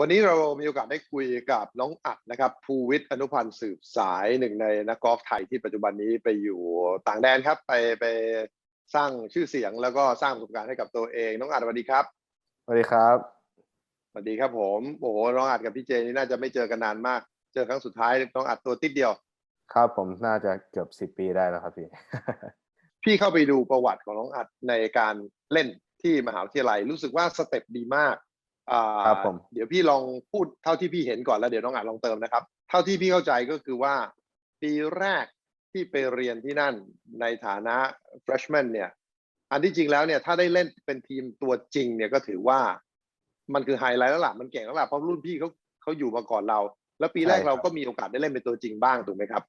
วันนี้เรามีโอกาสได้คุยกับน้องอัดนะครับภูวิทย์อนุพันธ์สืบสายหนึ่งในนักกอล์ฟไทยที่ปัจจุบันนี้ไปอยู่ต่างแดนครับ ไปไปสร้างชื่อเสียงแล้วก็สร้างประสบการณ์ให้กับตัวเอง น้องอัดสวัสดีครับสวัสดีครับสวัสดีครับผมโอ้โหน้องอัดกับพี่เจนี่น่าจะไม่เจอกันนานมาก เจอครั้งสุดท้ายน้องอัดตัวติดเดียว ครับผมน่าจะเกือบสิบปีได้แล้วครับพี่ พี่เข้าไปดูประวัติของน้องอัดในการเล่นที่มหาวิทยาลัยรู้สึกว่าสเต็ปดีมากอ่า ครับผม เดี๋ยวพี่ลองพูดเท่าที่พี่เห็นก่อนแล้วเดี๋ยวน้องอัดลองเติมนะครับ เท่าที่พี่เข้าใจก็คือว่า ปีแรกที่ไปเรียนที่นั่นในฐานะ freshman เนี่ย อันที่จริงแล้วเนี่ยถ้าได้เล่นเป็นทีมตัวจริงเนี่ยก็ถือว่า มันคือไฮไลท์แล้วล่ะมันเก่งแล้วล่ะเพราะรุ่นพี่เขาเขาอยู่มาก่อนเรา แล้วปีแรกใช่ครับเราก็มีโอกาสได้เล่นเป็นตัวจริงบ้างถูกไหมครับ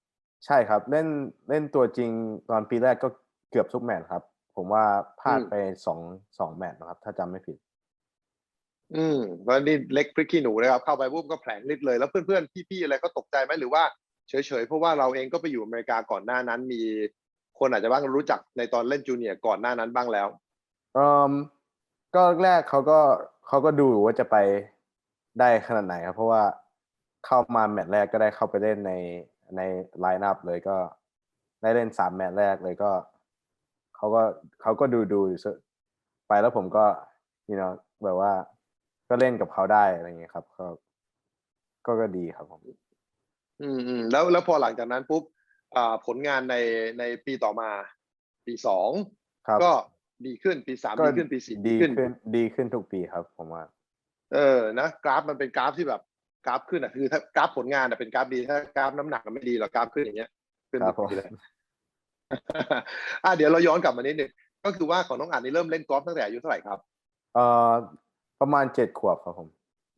ใช่ครับ เล่นเล่นตัวจริงตอนปีแรกก็เกือบทุกแมตช์ครับ ผมว่าพลาดอืมไปสองสองแมตช์นะครับ ถ้าจำไม่ผิด อืมเพราะนี่เล็กพริกขี้หนูนะครับ เข้าไปปุ๊บก็แผลงฤทธิ์เลย แล้วเพื่อนๆ พี่ๆ อะไรก็ตกใจไหมหรือว่าเฉยๆ เพราะว่าเราเองก็ไปอยู่อเมริกาก่อนหน้านั้น มีคนอาจจะบ้างรู้จักในตอนเล่นจูเนียร์ก่อนหน้านั้นบ้างแล้วเอ่อก็แรกเขาก็เขาก็ดูว่าจะไปได้ขนาดไหนครับ เพราะว่าเข้ามาแมตช์แรกก็ได้เข้าไปเล่นในในไลน์อัพเลยก็ได้เล่นสามแมตช์แรกเลยก็เขาก็เขาก็ดูดูไปแล้วผมก็ you know แบบว่า ก็เล่นกับเขาได้อะไรอย่างเงี้ยครับ ก็ก็ก็ดีครับผม อืมอืมแล้วแล้วพอหลังจากนั้นปุ๊บอ่าผลงานในในปีต่อมา ปีสองครับ ก็ดีขึ้นปีสามก็ดีขึ้นปีสี่ดีดีขึ้น ขึ้นดีขึ้นทุกปีครับ ผมว่า เออนะกราฟมันเป็นกราฟที่แบบกราฟขึ้นอะคือถ้ากราฟผลงานอะเป็นกราฟดีถ้ากราฟน้ำหนักมันไม่ดีหรอกกราฟขึ้นอย่างเงี้ยขึ้นครัทุบกปีผมเลย อะเดี๋ยวเราย้อนกลับมานิดนึงก็คือว่าของน้องอันนี่เริ่มเล่นกอล์ฟตั้งแต่อายุเท่าไหร่ครับ เอ่อ ประมาณเจ็ดขวบครับผม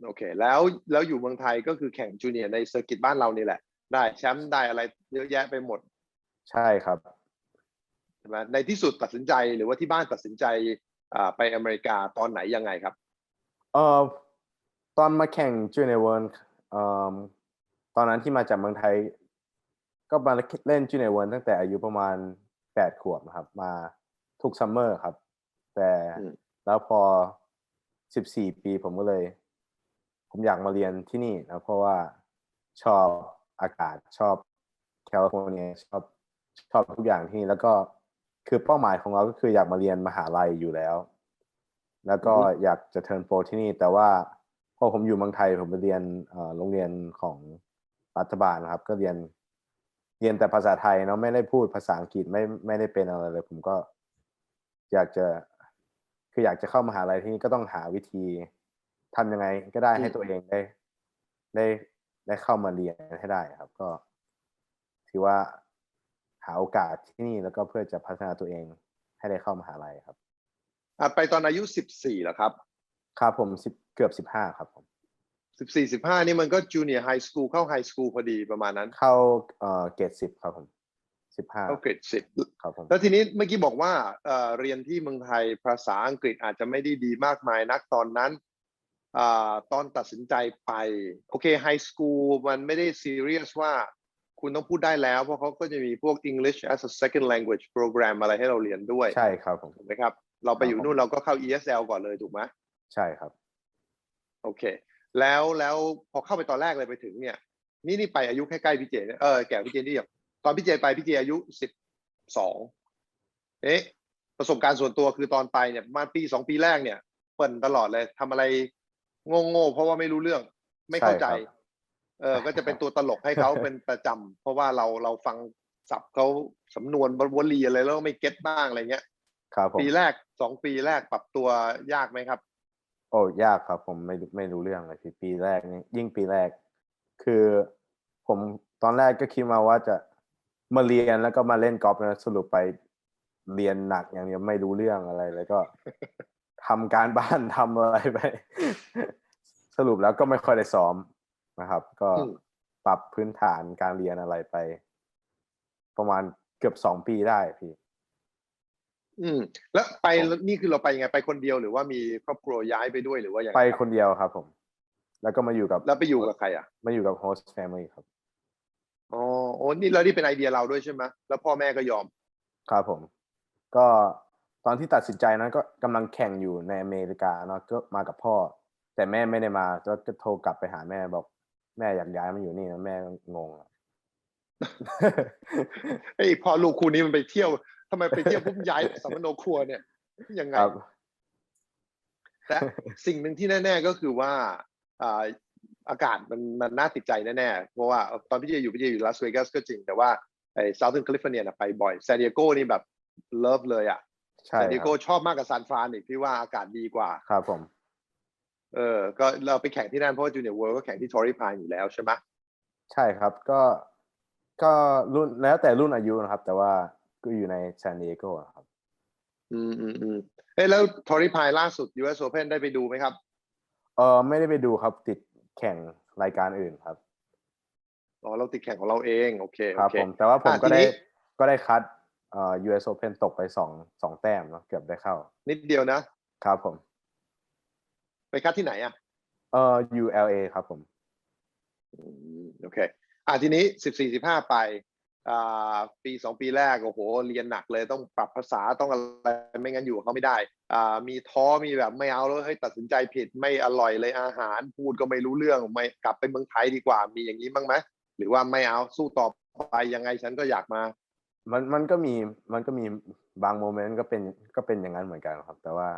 โอเค แล้วแล้วอยู่เมืองไทยก็คือแข่งจูเนียร์ในเซอร์กิตบ้านเรานี่แหละ ได้แชมป์ได้อะไรเยอะแยะไปหมดใช่ครับใช่ไหมในที่สุดตัดสินใจหรือว่าที่บ้านตัดสินใจอ่าไปอเมริกาตอนไหนยังไงครับ เอ่อตอนมาแข่งจูเนียร์เวิร์เอ่อตอนนั้นที่มาจากเมืองไทย ก็มาเล่นจูเนียร์เวิร์ตั้งแต่อายุประมาณแปดขวบนะครับ มาทุกซัมเมอร์ครับ แต่อืม แล้วพอ สิบสี่ปีผมก็เลย ผมอยากมาเรียนที่นี่นะเพราะว่าชอบอากาศชอบแคลิฟอร์เนียชอบชอบทุกอย่างที่นี่แล้วก็คือเป้าหมายของเราก็คืออยากมาเรียนมหาลัยอยู่แล้ว แล้วก็อือฮึอยากจะเทิร์นโปรที่นี่ แต่ว่าพอผมอยู่เมืองไทยผมไปเรียนเอ่อโรงเรียนของรัฐบาลนะครับ ก็เรียนเรียนแต่ภาษาไทยเนาะไม่ได้พูดภาษาอังกฤษไม่ไม่ได้เป็นอะไรเลย ผมก็อยากจะ คืออยากจะเข้ามหาลัยที่นี่ก็ต้องหาวิธีทำยังไงก็ได้ให้ตัวเองได้ ได้ได้เข้ามาเรียนให้ได้ครับ ก็ถือว่าหาโอกาสที่นี่แล้วก็เพื่อจะพัฒนาตัวเองให้ได้เข้ามหาลัยครับอะไปตอนอายุสิบสี่เหรอครับ ครับผมสิบเกือบสิบห้าครับผมสิบสี่สิบห้านี่มันก็จูเนียร์ไฮสคูลเข้าไฮสคูลพอดีประมาณนั้น เข้าเอ่อเกรดสิบครับผม สิบห้าเข้าเกรดสิบครับผมแล้วทีนี้เมื่อกี้บอกว่าเอ่อเรียนที่เมืองไทยภาษาอังกฤษอาจจะไม่ได้ดีมากมายนักตอนนั้นอ่าตอนตัดสินใจไป โอเคไฮสคูลมันไม่ได้ซีเรียสว่าคุณต้องพูดได้แล้ว เพราะเขาก็จะมีพวก English as a second language program อะไรให้เราเรียนด้วย ใช่ครับผมถูกไหมครับ เราไปอยู่นู่นเราก็เข้า ESL ก่อนเลยถูกไหมใช่ครับ โอเค แล้วแล้วพอเข้าไปตอนแรกเลยไปถึงเนี่ย นี่นี่ไปอายุใกล้ๆพี่เจเนี่ยเออแก่พี่เจนี่อย่าง ตอนพี่เจไปพี่เจอายุสิบสองเอ๊ะประสบการณ์ส่วนตัวคือตอนไปเนี่ยประมาณปีสองปีแรกเนี่ยเปิดตลอดเลยทำอะไรโง่ๆเพราะว่าไม่รู้เรื่องไม่เข้าใจใช่ครับเออ ก็จะเป็นตัวตลกให้เขาเป็นประจำเพราะว่าเราเราฟังศัพท์เขาสำนวนวลีอะไรแล้วไม่เก็ตบ้างอะไรเงี้ยครับผมปีแรกสองปีแรกปรับตัวยากไหมครับ โอ้ยากครับ ผมไม่รู้ไม่รู้เรื่องเลยพี่ปีแรกนี่ยิ่งปีแรก คือผมตอนแรกก็คิดมาว่าจะ มาเรียนแล้วก็มาเล่นกอล์ฟนะสรุปไปเรียนหนักอย่างเดียวไม่รู้เรื่องอะไรแล้วก็ทำการบ้านทำอะไรไป สรุปแล้วก็ไม่ค่อยได้ซ้อมนะครับ ก็อืมปรับพื้นฐานการเรียนอะไรไป ประมาณเกือบสองปีได้พี่ อืม แล้วไปผมแล้วนี่คือเราไปยังไงไปคนเดียวหรือว่ามีครอบครัวย้ายไปด้วยหรือว่าอย่างไปไรครับคนเดียวครับ ผม แล้วก็มาอยู่กับแล้วไปอยู่กับใครอะมาอยู่กับโฮสต์แฟมิลี่ครับอ๋อ โอ้นี่แล้วนี่เป็นไอเดียเราด้วยใช่ไหมแล้วพ่อแม่ก็ยอม ครับผม ก็ตอนที่ตัดสินใจนั้นก็กำลังแข่งอยู่ในอเมริกาเนาะก็มากับพ่อ แต่แม่ไม่ได้มาก็ก็โทรกลับไปหาแม่บอก แม่อยากย้ายมาอยู่นี่นะแม่งงอะไอ้ยพอลูกคู่นี้มันไปเที่ยวทำไมไปเที่ยวปุ๊บย้ายสัมมโนครัวเนี่ยยังไงครับ แต่สิ่งหนึ่งที่แน่ ๆ ก็คือว่า อ่าอากาศมันมันน่าติดใจแน่ๆ เพราะว่าตอนพี่เจอยู่พี่เจอยู่ลาสเวกัสก็จริงแต่ว่าไอ้ Southern California น่ะไปบ่อยซานดิเอโกนี่แบบเลิฟเลยอะใช่ซานดิเอคโกรับชอบมากกว่าซานฟรานอีกพี่ว่าอากาศดีกว่าครับผม เออ ก็เราไปแข่งที่นั่นเพราะว่าจูเนียร์เวิร์ก็แข่งที่ทอริพายอยู่แล้วใช่ไหมใช่ครับก็ก็รุ่นแล้วแต่รุ่นอายุนะครับ แต่ว่าก็อยู่ในซานดิเอโกครับ อืมอืมอืมเอ้ยแล้วทอริพายล่าสุด US Open ได้ไปดูไหมครับเออไม่ได้ไปดูครับติด แข่งรายการอื่นครับอ๋อเราติดแข่งของเราเองโอเคคโอรับเคผมแต่ว่าผมอะก็ทีได้นี้ ก็ได้คัดเอ่อ US Open ตกไปสองสองแต้มเนาะเกือบได้เข้านิดเดียวนะ ครับผมไปคัดที่ไหนอะเอ่อ ULA ครับผม อืมโอเค อะทีนี้สิบสี่สิบห้าไปอ่า ปีสองปีแรกโอ้โหเรียนหนักเลยต้องปรับภาษาต้องอะไรไม่งั้นอยู่กับเขาไม่ได้อ่ามีท้อมีแบบไม่เอาแล้วเฮ้ยตัดสินใจผิดไม่อร่อยเลยอาหารพูดก็ไม่รู้เรื่องไม่กลับไปเมืองไทยดีกว่ามีอย่างนี้บ้างไหมหรือว่าไม่เอาสู้ต่อไปยังไงฉันก็อยากมา มันมันก็มีมันก็มีบางโมเมนต์ก็เป็นก็เป็นอย่างนั้นเหมือนกันครับ แต่ว่า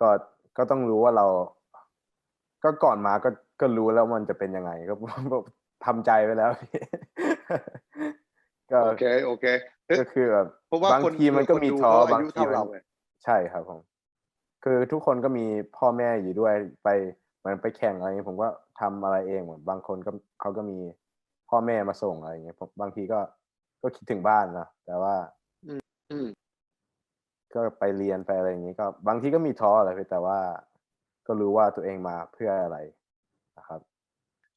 ก็ก็ต้องรู้ว่าเรา ก็ก่อนมาก็ก็รู้แล้วมันจะเป็นยังไง ก็ทำใจไว้แล้ว ก็โอเคโอเคเฮ้ยก็คือแบบเพราะว่าบางคนทีมันก็มีคดูท้อเขาบางอายุทีเท่ามันเราไงใช่ครับผม คือทุกคนก็มีพ่อแม่อยู่ด้วยไปเหมือนไปแข่งอะไรเงี้ยผมก็ทำอะไรเองเหมือนบางคนก็เขาก็มีพ่อแม่มาส่งอะไรเงี้ยผมบางทีก็ก็คิดถึงบ้านนะแต่ว่าอืมก็ไปเรียนไปอะไรอย่างนี้ก็ บางทีก็มีท้ออะไรไปแต่ว่า ก็รู้ว่าตัวเองมาเพื่ออะไรนะครับ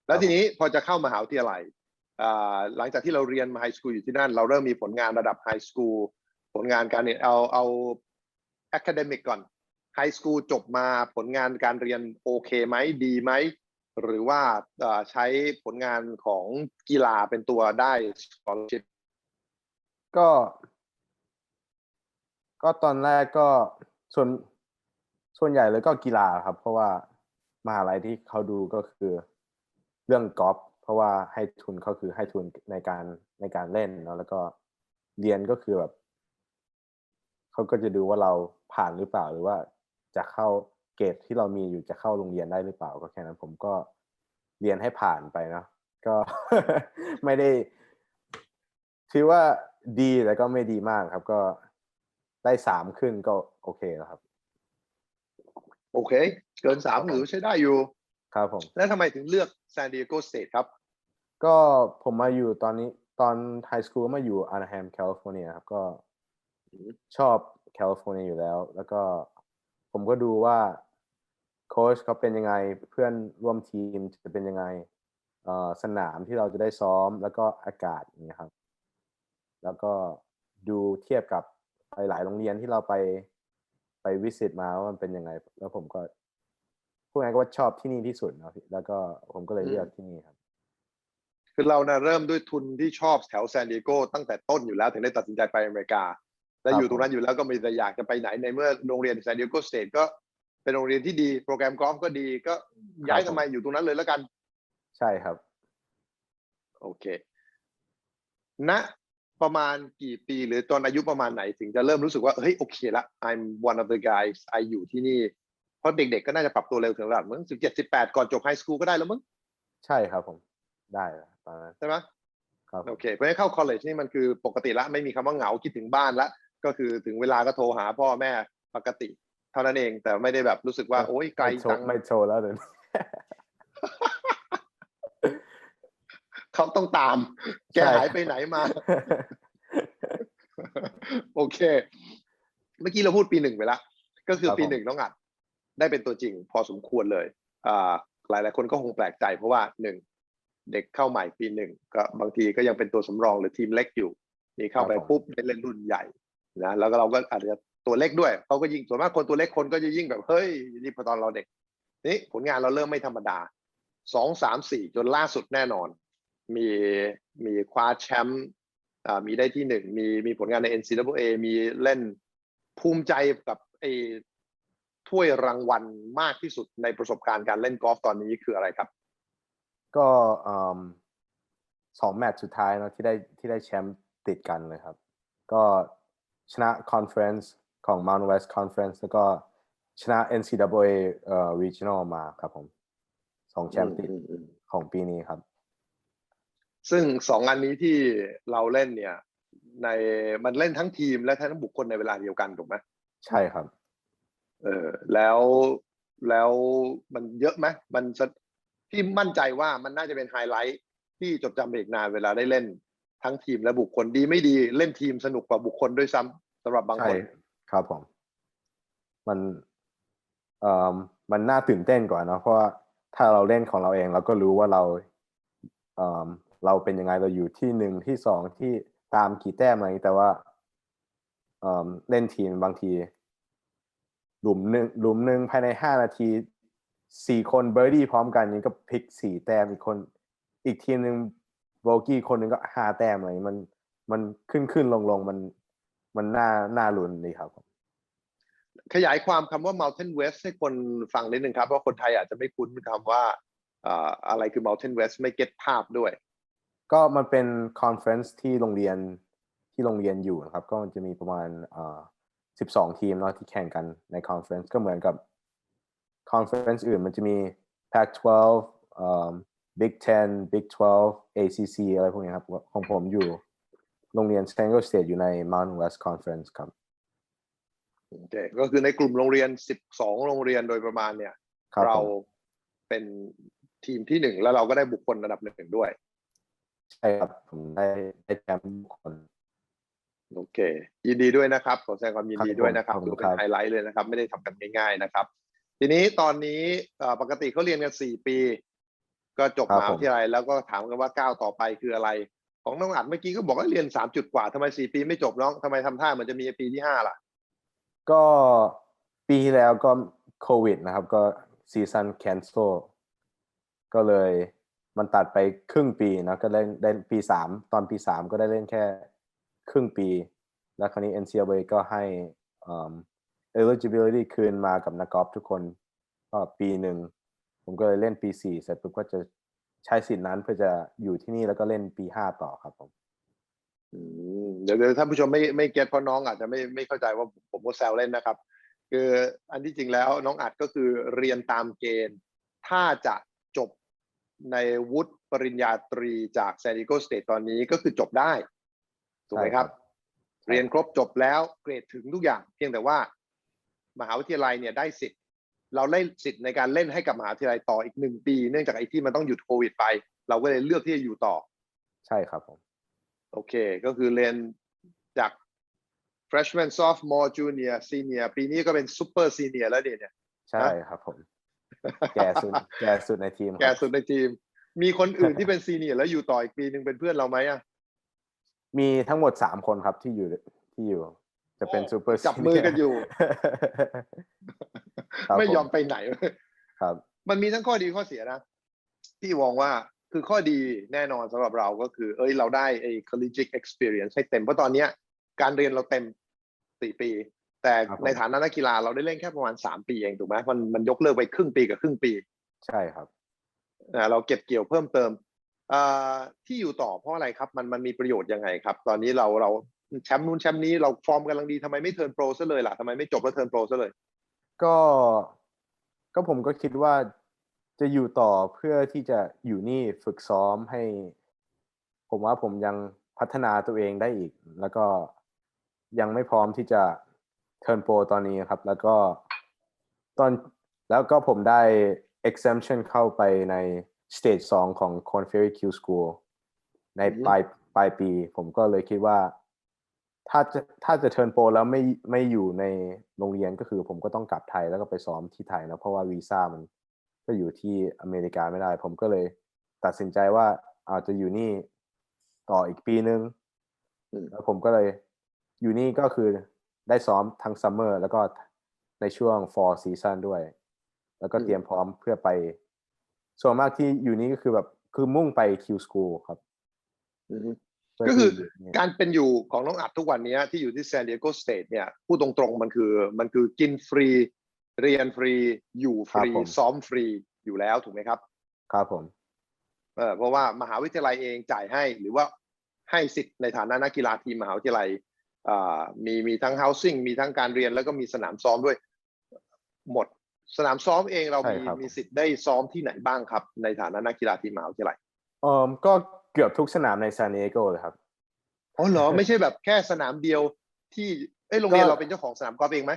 แล้วทีนี้พอจะเข้ามหาวิทยาลัยอ่า หลังจากที่เราเรียนมาไฮสคูลอยู่ที่นั่น เราเริ่มมีผลงานระดับไฮสคูลผลงานการเรียนเอาเอา academic ก่อนไฮสคูลจบมาผลงานการเรียนโอเคไหมดีไหม หรือว่าใช้ผลงานของกีฬาเป็นตัวได้ scholarship ก็ ก็ตอนแรกก็ส่วนส่วนใหญ่เลยก็กีฬาครับ เพราะว่ามหาลัยที่เขาดูก็คือเรื่องกอล์ฟ ราะว่าให้ทุนเขาคือให้ทุนในการในการเล่นเนาะแล้วก็เรียนก็คือแบบเขาก็จะดูว่าเราผ่านหรือเปล่าหรือว่าจะเข้าเกรดที่เรามีอยู่จะเข้าโรงเรียนได้หรือเปล่า ก็แค่นั้นผมก็เรียนให้ผ่านไปเนาะก็ไม่ได้ถือว่าดีแต่ก็ไม่ดีมากครับ ก็ได้สามขึ้นก็โอเคแล้วครับ โอเค เกินสามหรือใช้ได้อยู่ ครับผม แล้วทำไมถึงเลือก San Diego State ครับ ก็ผมมาอยู่ตอนนี้ตอนไฮสคูลมาอยู่อานาแฮมแคลิฟอร์เนียครับก็อืมชอบแคลิฟอร์เนียอยู่แล้ว แล้วก็ผมก็ดูว่าโค้ชเขาเป็นยังไงเพื่อนร่วมทีมจะเป็นยังไงเอ่อสนามที่เราจะได้ซ้อมแล้วก็อากาศอย่างเงี้ยครับ แล้วก็ดูเทียบกับหลายๆโรงเรียนที่เราไปไปวิสิตมาว่ามันเป็นยังไง แล้วผมก็พูดง่ายๆก็ว่าชอบที่นี่ที่สุดเนาะพี่แล้วก็ผมก็เลยเลือกที่นี่ครับ คือเรานะเริ่มด้วยทุนที่ชอบแถวซานดิเอโกตั้งแต่ต้นอยู่แล้วถึงได้ตัดสินใจไปอเมริกา และครับอยู่ตรงนั้นอยู่แล้วก็มีแต่อยากจะไปไหนในเมื่อโรงเรียนซานดิเอโกสเตทก็เป็นโรงเรียนที่ดีโปรแกรมกอล์ฟก็ดีก็ย้ายทำไมอยู่ตรงนั้นเลยแล้วกัน ใช่ครับ โอเคณประมาณกี่ปีหรือตอนอายุประมาณไหนถึงจะเริ่มรู้สึกว่าเฮ้ยโอเคละ I'm one of the guys I อยู่ที่นี่ เพราะเด็กๆก็น่าจะปรับตัวเร็วถึงระดับมึงสิบเจ็ดสิบแปดก่อนจบไฮสคูลก็ได้แล้วมึง ใช่ครับผม ได้แล้วตอนนั้นใช่ไหมครับผมโอเคเพราะฉะนั้นเข้า college นี่มันคือปกติละไม่มีคำว่าเหงาคิดถึงบ้านละก็คือถึงเวลาก็โทรหาพ่อแม่ปกติ เท่านั้นเองแต่ไม่ได้แบบรู้สึกว่าโอ๊ยไกลไม่โชจัว์งไม่โชว์แล้วเดี๋ยวนี้เขาต้องตาม แกใช่หายไปไหนมา โอเค เมื่อกี้เราพูดปีหนึ่งไปแล้วก็คือครับปีผมหนึ่งน้องอัด ได้เป็นตัวจริง พอสมควรเลย อ่า หลายหลายๆคนก็คงแปลกใจเพราะว่าหนึ่ง เด็กเข้าใหม่ปีหนึ่งก็บางทีก็ยังเป็นตัวสำรองหรือทีมเล็กอยู่ นี่เข้าไปปุ๊บได้เล่นรุ่นใหญ่นะแล้วก็เราก็อาจจะตัวเล็กด้วยเขาก็ยิ่งส่วนมากคนตัวเล็กคนก็จะยิ่งแบบเฮ้ยนี่พอตอนเราเด็กนี่ผลงานเราเริ่มไม่ธรรมดาสองสามสี่จนล่าสุดแน่นอน มีมีคว้าแชมป์อ่ามีได้ที่หนึ่งมีมีผลงานใน NCAA มีเล่นภูมิใจกับไอ้ถ้วยรางวัลมากที่สุดในประสบการณ์การเล่นกอล์ฟตอนนี้คืออะไรครับ ก็อืมสองแมตช์สุดท้ายเนอะที่ได้ที่ได้แชมป์ติดกันเลยครับ ก็ชนะ Conference ของ Mountain West Conference แล้วก็ชนะ NCAA เอ่อ Regional มาครับผมสองแชมป์ติดอืมอืมของปีนี้ครับ ซึ่งสองอันนี้ที่เราเล่นเนี่ย ในมันเล่นทั้งทีมและทั้งบุคคลในเวลาเดียวกันถูกไหมใช่ครับ เออแล้วแล้วมันเยอะไหมมัน สะพี่มั่นใจว่ามันน่าจะเป็นไฮไลท์ที่จดจำไปอีกนานเวลาได้เล่นทั้งทีมและบุคคลดีไม่ดีเล่นทีมสนุกกว่าบุคคลด้วยซ้ำสำหรับบางใช่คนครับผม มันเอ่อมันน่าตื่นเต้นกว่านะเพราะว่าถ้าเราเล่นของเราเองเราก็รู้ว่าเราเอ่อเราเป็นยังไงเราอยู่ที่หนึ่งที่สองที่ตามกี่แต้มอะไรแต่ว่าเอ่อเล่นทีมบางทีหลุมหนึ่งหลุมหนึ่งภายในห้านาที สี่คนเบอร์ดี้พร้อมกันนี้ก็พลิกสี่แต้มอีกคน อีกทีมหนึ่งโบกี้คนหนึ่งก็ห้าแต้มอะไรอย่างนี้มันมันขึ้นขึ้นลงลงมันมันน่าน่าลุ้นดีครับผมขยายความคำว่า Mountain West ให้คนฟังนิดนึงครับ เพราะคนไทยอาจจะไม่คุ้นคำว่าเอ่ออะไรคือ Mountain West ไม่เก็ตภาพด้วย ก็มันเป็นคอนเฟรนซ์ที่โรงเรียนที่โรงเรียนอยู่นะครับ ก็มันจะมีประมาณเอ่อ12ทีมเนาะที่แข่งกันในคอนเฟรนซ์ก็เหมือนกับ คอนเฟรนซ์อื่นมันจะมี Pac-12 เอ่อ Big 10 Big 12 ACC อะไรพวกนี้ครับ ของผมอยู่โรงเรียน San Diego State อยู่ใน Mountain West Conference ครับโอเคก็คือในกลุ่มโรงเรียน 12 โรงเรียนโดยประมาณเนี่ยครับเราผมเป็นทีมที่หนึ่งแล้วเราก็ได้บุคคลระดับหนึ่งด้วย ใช่ครับ ผมได้ได้แชมป์ทุกคนโอเค ยินดีด้วยนะครับ ขอแสดงความยินดีด้วยนะครับขอบคุณถือเป็นครับไฮไลท์เลยนะครับ ไม่ได้ทำกันง่ายๆนะครับ ทีนี้ตอนนี้เอ่อปกติเขาเรียนกัน4ปี ก็จบมหาวิทยาลัยแล้วก็ถามกันว่าก้าวต่อไปคืออะไร ของน้องอัดเมื่อกี้ก็บอกว่าเรียน3จุดกว่าทำไม4ปีไม่จบน้องทำไมทำท่าเหมันจะมีปีที่5ล่ะ ก็ปีที่แล้วก็โควิดนะครับ ก็ซีซันแคนเซลก็เลยมันตัดไปครึ่งปีนะก็เล่นได้ปีสามตอนปีสามก็ได้เล่นแค่ครึ่งปี แล้วคราวนี้ NCAA ก็ให้อืม eligibility คืนมากับนักกอล์ฟทุกคนก็ปีหนึ่ง ผมก็เลยเล่นปีสี่เสร็จปุ๊บก็จะใช้สิทธินั้นเพื่อจะอยู่ที่นี่แล้วก็เล่นปีห้าต่อครับผมอืมเดี๋ยวเดี๋ยวท่านผู้ชมไม่ไม่เก็ตเพราะน้องอาจจะไม่ไม่เข้าใจว่าผมผมก็แซวเล่นนะครับ คืออันที่จริงแล้วน้องอัดก็คือเรียนตามเกณฑ์ ถ้าจะจบในวุฒิปริญญาตรีจากแซนดิโกสเตทตอนนี้ก็คือจบได้ ถูกไหมครับใช่ครับเรียนครบจบแล้วเกรดถึงทุกอย่าง เพียงแต่ว่า มหาวิทยาลัยเนี่ยได้สิทธิ์ เราได้สิทธิ์ในการเล่นให้กับมหาวิทยาลัยต่ออีกหนึ่งปี เนื่องจากไอ้ที่มันต้องหยุดโควิดไป เราก็เลยเลือกที่จะอยู่ต่อ ใช่ครับผมโอเค ก็คือเรียนจาก freshman sophomore junior senior ปีนี้ก็เป็น super senior แล้วเนี่ยเนี่ยใช่ครับผม แก่สุดแก่สุดในทีมครับแก่สุดในทีม มีคนอื่นที่เป็น senior แล้วอยู่ต่ออีกปีหนึ่งเป็นเพื่อนเราไหมอะมีทั้งหมดสามคนครับที่อยู่ที่อยู่ จะเป็นโอ้ซูเปอร์จับมือกันอยู่ครับไม่ยอมผไปไหนครับ มันมีทั้งข้อดีข้อเสียนะที่มองว่าคือข้อดีแน่นอนสำหรับเราก็คือ เอ้ยเราได้ไอ้ collegiate experience ให้เต็มเพราะตอนเนี้ย การเรียนเราเต็มสี่ปี แต่ครับผมในฐานะนักกีฬาเราได้เล่นแค่ประมาณสามปีเองถูกไหมมันมันยกเลิกไปครึ่งปีกับครึ่งปี ใช่ครับอ่าเราเก็บเกี่ยวเพิ่มเติมอ่าที่อยู่ต่อเพราะอะไรครับ มันมันมีประโยชน์ยังไงครับ ตอนนี้เราเรา แชมป์นู้นแชมป์นี้เราฟอร์มกำลังดีทำไมไม่เทิร์นโปรซะเลยล่ะทำไมไม่จบแล้วเทิร์นโปรซะเลย ก็ก็ผมก็คิดว่าจะอยู่ต่อเพื่อที่จะอยู่นี่ฝึกซ้อมให้ ผมว่าผมยังพัฒนาตัวเองได้อีก แล้วก็ยังไม่พร้อมที่จะเทิร์นโปรตอนนี้ครับ แล้วก็ตอนแล้วก็ผมได้ exemption เข้าไปใน stage 2 ของ Corn Ferry Q School ในอือฮึปลายปลายปี ผมก็เลยคิดว่า ถ้าจะถ้าจะเทิร์นโปรแล้วไม่ไม่อยู่ในโรงเรียนก็คือ ผมก็ต้องกลับไทยแล้วก็ไปซ้อมที่ไทยนะเพราะว่าวีซ่ามันก็อยู่ที่อเมริกาไม่ได้ ผมก็เลยตัดสินใจว่าอาจจะอยู่นี่ต่ออีกปีนึงอืมแล้วผมก็เลยอยู่นี่ก็คือได้ซ้อมทั้งซัมเมอร์แล้วก็ในช่วง fall season ด้วย แล้วก็เตรียมพร้อมเพื่อไป ส่วนมากที่อยู่นี่ก็คือแบบคือมุ่งไป Q school ครับอือฮึเพื่ ก็คือที่ยู่เนี่ยการเป็นอยู่ของน้องอัดทุกวันนี้ที่อยู่ที่ San Diego State เนี่ยพูดตรงๆมันคือมันคือกินฟรี เรียนฟรี อยู่ฟรีครับผมซ้อมฟรีอยู่แล้วถูกไหมครับ ครับผมเออเพราะว่ามหาวิทยาลัยเองจ่ายให้หรือว่าให้สิทธิ์ในฐานะนักกีฬาทีมมหาวิทยาลัยอ่ามีมีทั้ง housing มีทั้งการเรียนแล้วก็มีสนามซ้อมด้วย หมดสนามซ้อมเองเราใช่มีครับมีสิทธิ์ได้ซ้อมที่ไหนบ้างครับ ในฐานะนักกีฬาทีมมหาวิทยาลัยเอ่อก็ เกือบทุกสนามในซานดิเอโกเลยครับอ๋อเหรอไม่ใช่แบบแค่สนามเดียวที่เอ้ยโรงเรียนก็เราเป็นเจ้าของสนามกอล์ฟเองไหม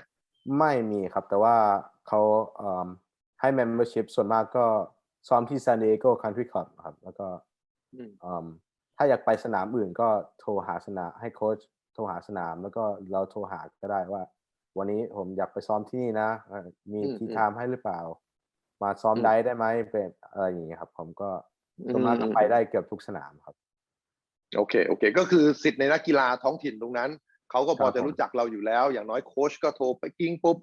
ไม่มีครับ แต่ว่าเขาเอิ่มให้ membership ส่วนมากก็ซ้อมที่ San Diego Country Club ครับ แล้วก็อืมเอิ่มถ้าอยากไปสนามอื่นก็โทรหาสนามให้โค้ชโทรหาสนาม แล้วก็เราโทรหาก็ได้ว่า วันนี้ผมอยากไปซ้อมที่นี่นะเอ่อมีอืมทีอืมไทม์ให้หรือเปล่า มาซ้อมอืมได้ได้ไหมเป็นอะไรอย่างเงี้ยครับ ผมก็ ส่วนมากก็ไปได้เกือบทุกสนามครับ โอเคโอเค ก็คือสิทธิ์ในนักกีฬาท้องถิ่นตรงนั้นเขาก็พอครับจะผมรู้จักเราอยู่แล้ว อย่างน้อยโค้ชก็โทรไปกิ้งปุ๊บ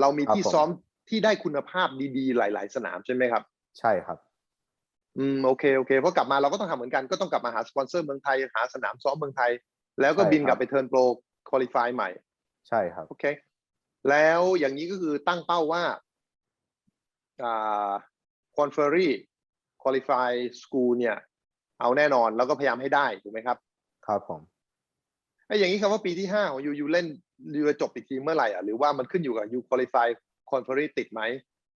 เรามีครับที่ผมซ้อมที่ได้คุณภาพดีๆ หลาย ๆ สนามใช่ไหมครับ ใช่ครับ อืมโอเคโอเคเพราะกลับมาเราก็ต้องทำเหมือนกันก็ต้องกลับมาหาสปอนเซอร์เมืองไทยหาสนามซ้อมเมืองไทย แล้วก็ใช่บินกลัครับบไปเทิร์นโปรคุริฟายใหม่ ใช่ครับโอเค แล้วอย่างนี้ก็คือตั้งเป้าว่าอ่าคอนเฟอรี่ คุริฟายสกูลเนี่ย เอาแน่นอนแล้วก็พยายามให้ได้ถูกไหมครับครับผมไอ้อย่างนี้คำว่าปีที่ห้าของยูยูเล่นยูจะจบอีกทีเมื่อไหร่อะหรือว่ามันขึ้นอยู่กับยูคุริฟายคอนเฟอรี่ติดไหม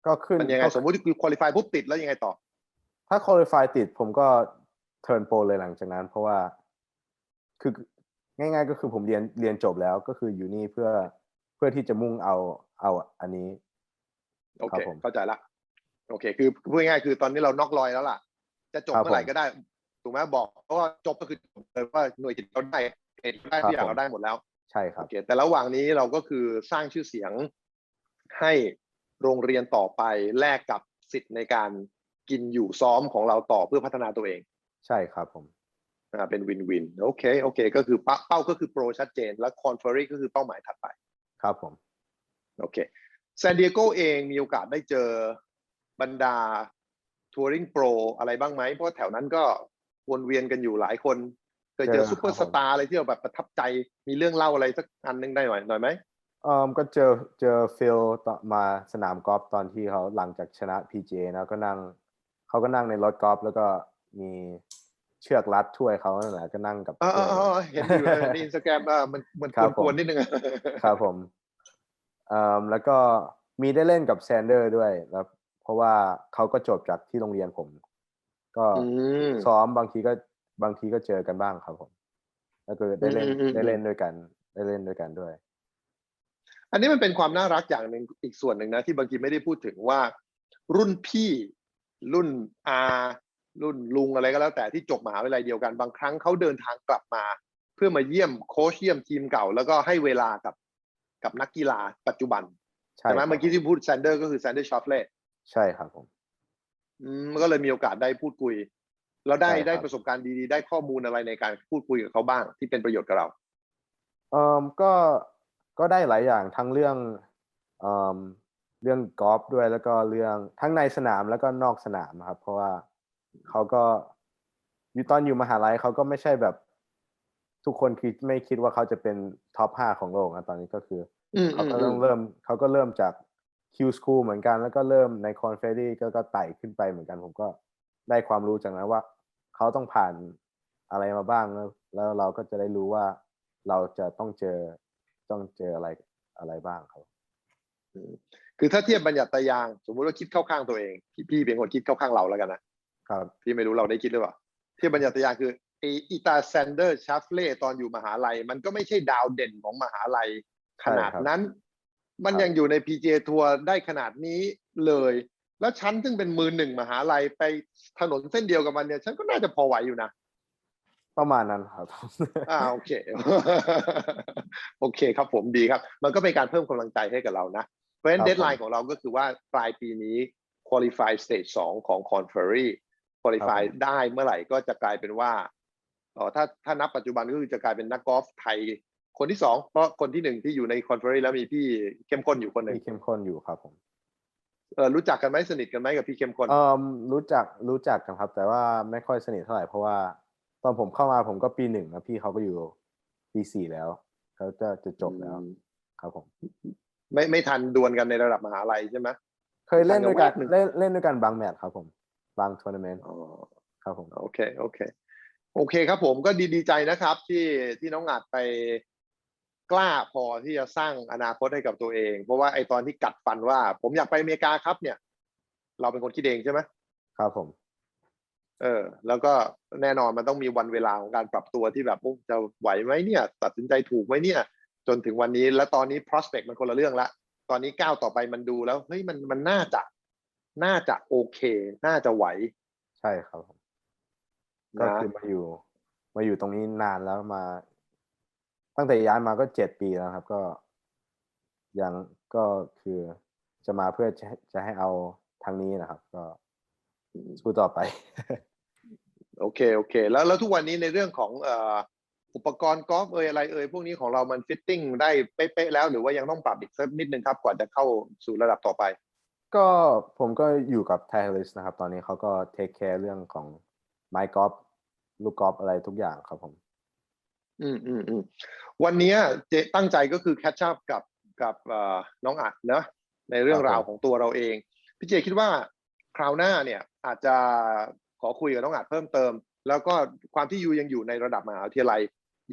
ก็ขึ้นมันยังไงก็สมมติยูคุริฟายปุ๊บติดแล้วยังไงต่อ ถ้า qualify ติดผมก็เทิร์นโปรเลยหลังจากนั้น เพราะว่าคือง่าย ๆ ก็คือผมเรียนเรียนจบแล้วก็คืออยู่นี่เพื่อเพื่อที่จะมุ่งเอาเอาอันนี้โอครัเคบผมเข้าใจละ โอเค คือพูดง่ายๆคือตอนนี้เราน็อกลอยแล้วล่ะ จะจบครับเมื่อไหร่ผมก็ได้ ถูกไหมบอกเพราะว่าจบก็คือจบเลยว่าหน่วยกิจเราได้เอกได้ทุกอย่างครับผมเราได้หมดแล้ว ใช่ครัโอบเคแต่ระหว่างนี้เราก็คือสร้างชื่อเสียงให้โรงเรียนต่อไปแลกกับสิทธิ์ในการกินอยู่ซ้อมของเราต่อเพื่อพัฒนาตัวเอง ใช่ครับผมอ่าเป็นวินวินโอเคโอเค ก็คือเป้าเป้าก็คือโปรชัดเจน และคอนเฟอรี่ก็คือเป้าหมายถัดไป ครับผม โอเคซานดิเอโกเองมีโอกาสได้เจอ บรรดาทัวริงโปรอะไรบ้างไหมเพราะแถวนั้นก็วนเวียนกันอยู่หลายคนเคยเจอเจอซูเปอร์คสรับผมตาร์อะไรที่เราแบบประทับใจมีเรื่องเล่าอะไรสักอันหนึงได้หน่อยหน่อยไหมเอ่อก็เจอเจอฟิลตอนมาสนามกอล์ฟตอนที่เขาหลังจากชนะ PGA แล้วก็นั่งเขาก็นั่งในรถกอล์ฟแล้วก็มีเชือกรัดถ้วยเขานั่นแหละก็นั่งกับอ๋อถ้อ๋วยออ๋อเห็นอยู่เออในอินสตาแกรมอ่ามันมันครับกวนผมๆนิดนึงอะครับผมเอ่อแล้วก็มีได้เล่นกับแซนเดอร์ด้วยแล้ว เพราะว่าเขาก็จบจากที่โรงเรียนผม ก็อืมซ้อมบางทีก็บางทีก็เจอกันบ้างครับผม แล้วก็ได้เล่นอืมอืมอืมได้เล่นด้วยกัน ได้เล่นด้วยกันด้วย อันนี้มันเป็นความน่ารักอย่างหนึ่งอีกส่วนหนึ่งนะ ที่บางทีไม่ได้พูดถึงว่า รุ่นพี่ รุ่นอารุ่นลุงอะไรก็แล้ว แต่ที่จบมหาวิทยาลัยเดียวกันบางครั้งเขาเดินทางกลับมา เพื่อมาเยี่ยมโค้ชเยี่ยมทีมเก่า แล้วก็ให้เวลากับกับนักกีฬาปัจจุบันใช่ใช่ไหมครับเมื่อกี้ที่พูดแซนเดอร์ก็คือแซนเดอร์ชอฟเล่ ใช่ครับผมมันก็เลยมีโอกาสได้พูดคุย แล้วได้ใช่ครับ ได้ประสบการณ์ดีๆ ได้ข้อมูลอะไรในการพูดคุยกับเขาบ้างที่เป็นประโยชน์กับเรา เอ่อก็ก็ได้หลายอย่างทั้งเรื่องเอ่อเรื่องกอล์ฟด้วยแล้วก็เรื่องทั้งในสนามแล้วก็นอกสนามครับ เพราะว่าเขาก็อยู่ตอนอยู่มหาลัยเขาก็ไม่ใช่แบบทุกคนคิดไม่คิดว่าเขาจะเป็นท็อปห้าของโลกนะตอนนี้ก็คือ อืมเขาก็อืเริ่มมเริ่มเขาก็เริ่มจาก คิวสคูลเหมือนกันแล้วก็เริ่มในคอนเฟรดี้ก็ก็ไต่ขึ้นไปเหมือนกันผมก็ได้ความรู้จากนั้นว่า เขาต้องผ่านอะไรมาบ้างแล้วแล้วเราก็จะได้รู้ว่าเราจะต้องเจอต้องเจออะไรอะไรบ้างครับคือถ้าเทียบบัญญัติยาง สมมุติว่าคิดเข้าข้างตัวเอง พี่พี่เป็นคนคิดเข้าข้างเราแล้วกันนะครับพี่ไม่รู้เราได้คิดหรือเปล่าเทียบบัญญัติยางคือไออีตาแซนเดอร์ชาฟเล่ตอนอยู่มหาลัย มันก็ไม่ใช่ดาวเด่นของมหาลัยขนาดนั้น มันครับยังอยู่ใน PGA ทัวร์ได้ขนาดนี้เลย แล้วฉันซึ่งเป็นมือหนึ่งมหาลัยไปถนนเส้นเดียวกับมันเนี่ย ฉันก็น่าจะพอไหวอยู่นะ ประมาณนั้นครับ อ่าโอเค โอเคครับผมดีครับ มันก็เป็นการเพิ่มกำลังใจให้กับเรานะ เพราะฉะนั้นครับเดทไลผมน์ของเราก็คือว่าปลายปีนี้ qualify stage 2 ของ Conferry qualify ครับผมได้เมื่อไหร่ก็จะกลายเป็นว่าเอ๋อถ้าถ้านับปัจจุบันก็คือจะกลายเป็นนักกอล์ฟไทย คนที่สองเพราะคนที่หนึ่งที่อยู่ใน Conferry แล้วมีพี่เข้มข้นอยู่คนหนึ่งมีเข้มข้นอยู่ครับผมเออรู้จักกันไหมสนิทกันไหมกับพี่เข้มข้นเอ่อรู้จักรู้จักกันครับ แต่ว่าไม่ค่อยสนิทเท่าไหร่เพราะว่า ตอนผมเข้ามาผมก็ปีหนึ่งแล้วพี่เขาก็อยู่ปีสี่แล้วเขาจะจะจบแล้วอืมครับผม ไม่ไม่ทันดวลกันในระดับมหาลัยใช่ไหมเคยเล่นด้วยกันแวบหนึ่งเล่นเล่นด้วยกันบางแมตช์ครับผม บางทัวร์นาเมนต์อ๋อครับผมโอเคโอเค โอเคครับผมก็ดีดีใจนะครับ ที่ที่น้องอัดไป กล้าพอที่จะสร้างอนาคตให้กับตัวเอง เพราะว่าไอตอนที่กัดฟันว่า ผมอยากไปอเมริกาครับเนี่ย เราเป็นคนคิดเองใช่ไหมครับผม เออ แล้วก็แน่นอนมันต้องมีวันเวลาของการปรับตัวที่แบบโอ้จะไหวไหมเนี่ย ตัดสินใจถูกไหมเนี่ย จนถึงวันนี้แล้วตอนนี้ prospect มันคนละเรื่องละตอนนี้ก้าวต่อไปมันดูแล้วเฮ้ยมันมันน่าจะ น่าจะโอเค น่าจะไหว ใช่ครับผมก็นะคือมาอยู่ มาอยู่ตรงนี้นานแล้วมา ตั้งแต่ย้ายมาก็เจ็ดปีแล้วครับ ก็ยังก็คือจะมาเพื่อจะให้จะให้เอาทางนี้นะครับ ก็สู้ต่อไป โอเคโอเค แล้วแล้วทุกวันนี้ในเรื่องของเอ่ออุปกรณ์กอล์ฟเอยอะไรเอยพวกนี้ของเรามันฟิตติ้งได้เป๊ะๆแล้วหรือว่ายังต้องปรับอีกสักนิดนึงครับก่อนจะเข้าสู่ระดับต่อไป ก็ผมก็อยู่กับไทลิสนะครับ ตอนนี้เขาก็เทคแคร์เรื่องของไม้กอล์ฟลูกกอล์ฟอะไรทุกอย่างครับผม อืมอืมอืมวันนี้เจตั้งใจก็คือแคชชัพกับกับเอ่อน้องอัดเนอะในเรื่องครับผมราวของตัวเราเอง พี่เจคิดว่าคราวหน้าเนี่ยอาจจะขอคุยกับน้องอัดเพิ่มเติม แล้วก็ความที่ยูยังอยู่ในระดับมหาวิทยาลัย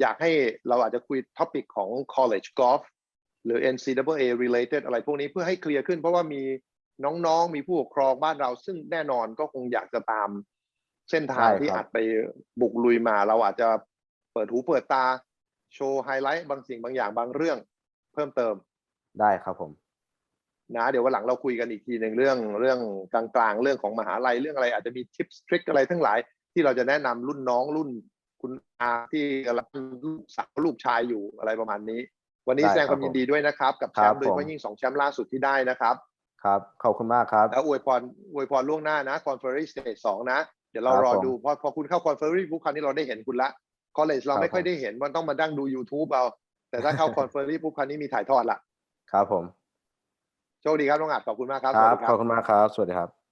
อยากให้เราอาจจะคุยท็อปิกของ college golf หรือ NCAA related อะไรพวกนี้เพื่อให้เคลียร์ขึ้น เพราะว่ามีน้องๆ มีผู้ปกครองบ้านเรา ซึ่งแน่นอนก็คงอยากจะตามเส้นทางใช่ที่ครับอัดไปบุกลุยมาเราอาจจะ เปิดหูเปิดตา โชว์ไฮไลท์บางสิ่งบางอย่างบางเรื่อง เพิ่มเติมได้ครับผมนะเดี๋ยววันหลังเราคุยกันอีกทีหนึ่งเรื่องเรื่องกลางๆ เรื่องของมหาลัยเรื่องอะไรอาจจะมีทิปทริคอะไรทั้งหลาย ที่เราจะแนะนำรุ่นน้องรุ่น คุณอาที่กำลังลูกสาวลูกชายอยู่อะไรประมาณนี้ วันนี้ได้แสดงคครับวามยินดีด้วยนะครับ กับแชครัมบป์โดยเฉผมพาะยิ่งสองแชมป์ล่าสุดที่ได้นะครับครับขอบคุณมากครับ แล้วอวยพรอวยพรล่วงหน้านะคอนเฟอเรนซ์สเตจสองนะ เดี๋ยวเราครับรอผมดูพอพอคุณเข้าคอนเฟอเรนซ์ปุ๊บคราวนี้เราได้เห็นคุณละ คอลเลจเราครับไม่ค่อยผมได้เห็นมันต้องมาดั้งดู YouTube เอา แต่ถ้าเข้าคอนเฟอเรนซ์ปุ๊บคราวนี้มีถ่ายทอดละครับผม โชคดีครับน้องอัดขอบคุณมากครับคสวัรัสบดีคขรัอบบคุณมากครับ สวัสดีครับ